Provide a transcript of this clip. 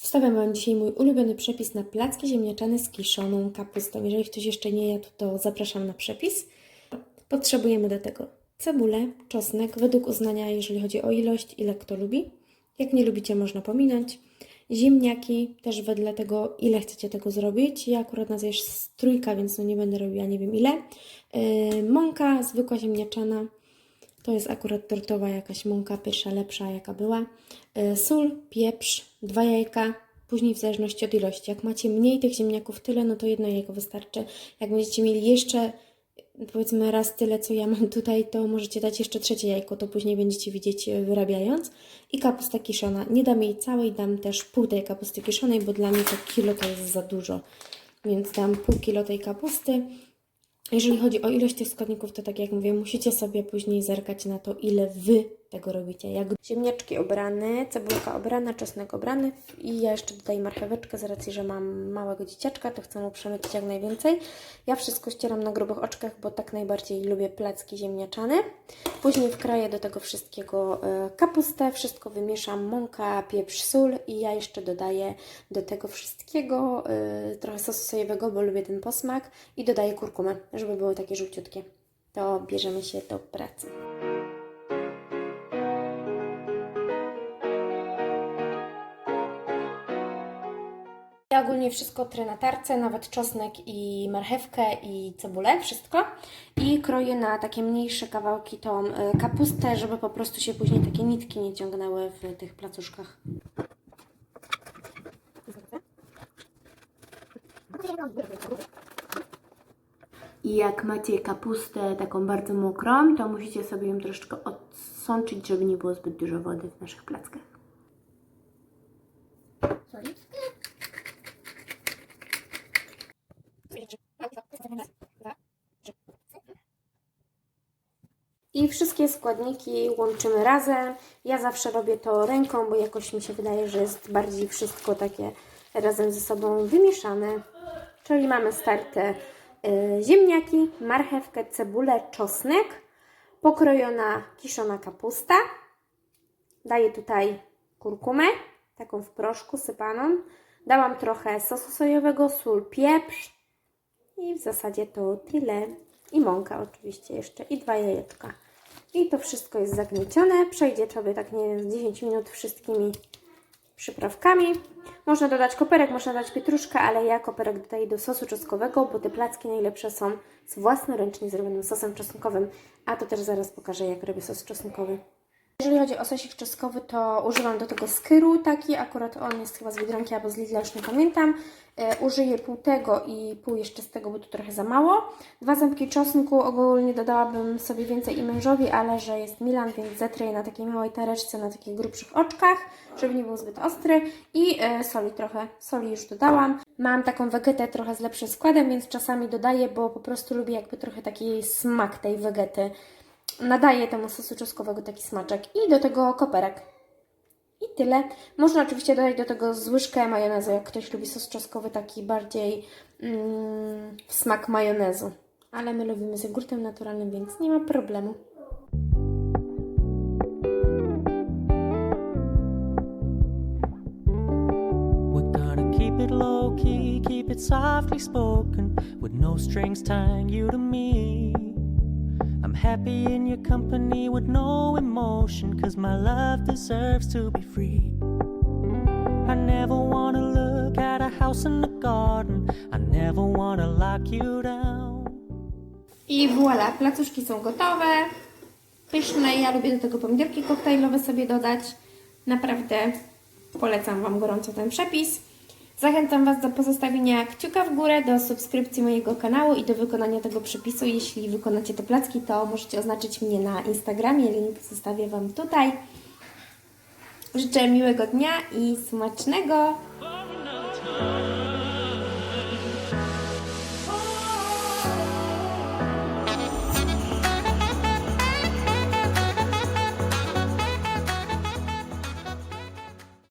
Wstawiam Wam dzisiaj mój ulubiony przepis na placki ziemniaczane z kiszoną kapustą. Jeżeli ktoś jeszcze nie jadł, to zapraszam na przepis. Potrzebujemy do tego cebulę, czosnek, według uznania, jeżeli chodzi o ilość, ile kto lubi. Jak nie lubicie, można pominąć. Ziemniaki, też wedle tego, ile chcecie tego zrobić. Ja akurat nas jest trójka, więc no nie będę robiła nie wiem ile. Yy, mąka zwykła ziemniaczana. To jest akurat tortowa jakaś mąka, pierwsza, lepsza jaka była. Yy, sól, pieprz, dwa jajka. Później w zależności od ilości. Jak macie mniej tych ziemniaków tyle, no to jedno jajko wystarczy. Jak będziecie mieli jeszcze powiedzmy raz tyle, co ja mam tutaj, to możecie dać jeszcze trzecie jajko, to później będziecie widzieć e, wyrabiając. I kapusta kiszona. Nie dam jej całej, dam też pół tej kapusty kiszonej, bo dla mnie to kilo to jest za dużo. Więc dam pół kilo tej kapusty. Jeżeli chodzi o ilość tych składników, to tak jak mówię, musicie sobie później zerkać na to, ile Wy tego robicie. Jak ziemniaczki obrane, cebulka obrana, czosnek obrany i ja jeszcze dodaję marcheweczkę z racji, że mam małego dzieciaczka, to chcę mu przemycić jak najwięcej. Ja wszystko ścieram na grubych oczkach, bo tak najbardziej lubię placki ziemniaczane. Później wkraję do tego wszystkiego e, kapustę, wszystko wymieszam, mąka, pieprz, sól i ja jeszcze dodaję do tego wszystkiego e, trochę sosu sojowego, bo lubię ten posmak i dodaję kurkumę, żeby były takie żółciutkie. To bierzemy się do pracy. Ja ogólnie wszystko trę na tarce, nawet czosnek i marchewkę i cebulę, wszystko. I kroję na takie mniejsze kawałki tą y, kapustę, żeby po prostu się później takie nitki nie ciągnęły w tych placuszkach. I jak macie kapustę taką bardzo mokrą, to musicie sobie ją troszeczkę odsączyć, żeby nie było zbyt dużo wody w naszych plackach. I wszystkie składniki łączymy razem. Ja zawsze robię to ręką, bo jakoś mi się wydaje, że jest bardziej wszystko takie razem ze sobą wymieszane. Czyli mamy starte y, ziemniaki, marchewkę, cebulę, czosnek, pokrojona kiszona kapusta. Daję tutaj kurkumę, taką w proszku sypaną. Dałam trochę sosu sojowego, sól, pieprz, i w zasadzie to tyle. I mąka oczywiście jeszcze. I dwa jajeczka. I to wszystko jest zagniecione. Przejdzie sobie tak nie wiem, z 10 minut wszystkimi przyprawkami. Można dodać koperek, można dodać pietruszkę, ale ja koperek dodaję do sosu czosnkowego, bo te placki najlepsze są z własnoręcznie zrobionym sosem czosnkowym. A to też zaraz pokażę, jak robię sos czosnkowy. Jeżeli chodzi o sosik czosnkowy, to używam do tego skyru taki, akurat on jest chyba z Biedronki albo z Lidla, już nie pamiętam. E, użyję pół tego i pół jeszcze z tego, bo to trochę za mało. Dwa ząbki czosnku, ogólnie dodałabym sobie więcej i mężowi, ale że jest Milan, więc zetrę je na takiej małej tareczce, na takich grubszych oczkach, żeby nie był zbyt ostry. I e, soli trochę, soli już dodałam. Mam taką wegetę trochę z lepszym składem, więc czasami dodaję, bo po prostu lubię jakby trochę taki smak tej wegety nadaje temu sosu czosnkowego taki smaczek. I do tego koperek. I tyle. Można oczywiście dodać do tego z łyżkę majonezu, jak ktoś lubi sos czosnkowy, taki bardziej mm, smak majonezu. Ale my lubimy z jogurtem naturalnym, więc nie ma problemu. Low key, keep it softly spoken, with no strings tying you to me. I'm happy in your company with no emotion, cause my love deserves to be free. I never wanna look at a house in the garden, I never wanna lock you down. I placuszki są gotowe. Pyszne. Ja lubię do tego pomidorki koktajlowe sobie dodać. Naprawdę polecam Wam gorąco ten przepis. Zachęcam Was do pozostawienia kciuka w górę, do subskrypcji mojego kanału i do wykonania tego przepisu. Jeśli wykonacie te placki, to możecie oznaczyć mnie na Instagramie. Link zostawię Wam tutaj. Życzę miłego dnia i smacznego.